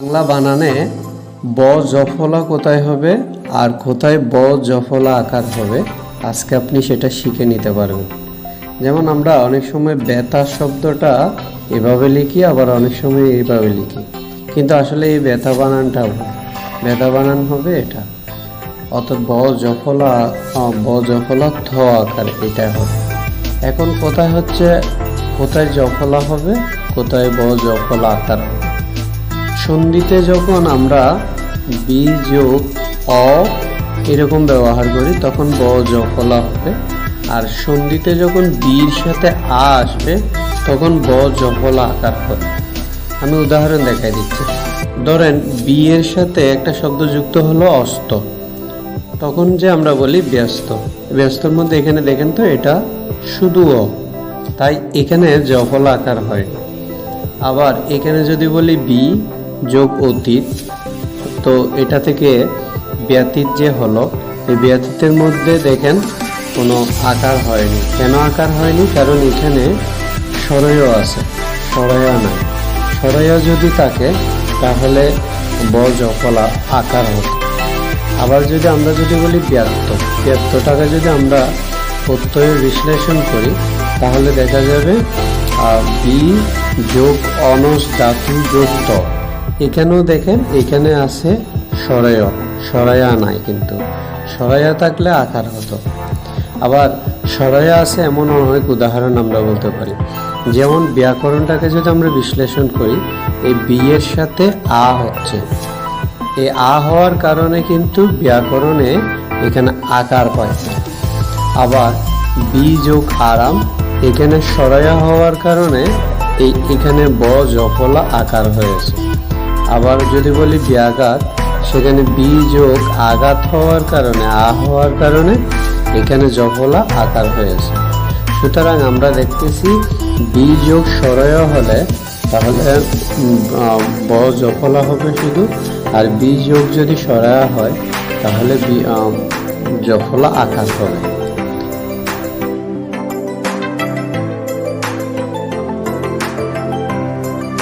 বাংলা বানানে ব জফলা কোথায় হবে আর কোথায় ব জফলা আকার হবে, আজকে আপনি সেটা শিখে নিতে পারবেন। যেমন আমরা অনেক সময় বেতা শব্দটা এভাবে লিখি, আবার অনেক সময় এইভাবে লিখি। কিন্তু আসলে এই বেতা বানানটা বেতা বানান হবে এটা। অর্থাৎ ব জফলা ব জফলা থ আকার, এটা হবে। এখন কোথায় হচ্ছে? কোথায় জফলা হবে? কোথায় ব জফলা আকার হবে? সন্ধিতে যখন আমরা বি যোগ অ এরকম ব্যবহার করি, তখন ব জফলা হবে। আর সন্ধিতে যখন বির সাথে আ আসবে, তখন ব জফলা আকার হবে। আমি উদাহরণ দেখাই দিচ্ছি। ধরেন, বি এর সাথে একটা শব্দ যুক্ত হলো অস্ত। তখন যে আমরা বলি ব্যস্ত। ব্যস্তর মধ্যে এখানে দেখেন তো, এটা শুধু অ। তাই এখানে জফলা আকার হয়। আবার এখানে যদি বলি বি যোগ অতীত, তো এটা থেকে ব্যতীত যে হলো, এই ব্যতীতের মধ্যে দেখেন কোনো আকার হয়নি। কেন আকার হয়নি? কারণ এখানে সরয় আছে সরয়া নাই। সরয়া যদি থাকে, তাহলে ব জফলা আকার হতো। আবার যদি আমরা যদি বলি ব্যর্থ, ব্যর্থটাকে যদি আমরা প্রত্যয়ে বিশ্লেষণ করি, তাহলে দেখা যাবে বি যোগ, অনস, ধাতু, যোগ, ত। এখানেও দেখেন, এখানে আছে সরয় সরয়া নাই কিন্তু। সরয়া থাকলে আকার হতো। আবার সরয়া আছে এমন অনেক উদাহরণ আমরা বলতে পারি। যেমন ব্যাকরণটাকে যদি আমরা বিশ্লেষণ করি, এই বি এর সাথে আ হচ্ছে। এই আ হওয়ার কারণে কিন্তু ব্যাকরণে এখানে আকার পাইছে আবার বি যোগ আরাম, এখানে সরয়া হওয়ার কারণে এই এখানে ব জফলা আকার হয়েছে। আবার যদি বলি ব্যাঘাত, সেখানে বি যোগ আঘাত হওয়ার কারণে, আ হওয়ার কারণে এখানে জফলা আকার হয়েছে। সুতরাং আমরা দেখতেছি বি যোগ সরয় হলে তাহলে ব জফলা হবে শুধু, আর বি যোগ যদি সরায়া হয়, তাহলে বি জফলা আকার হবে।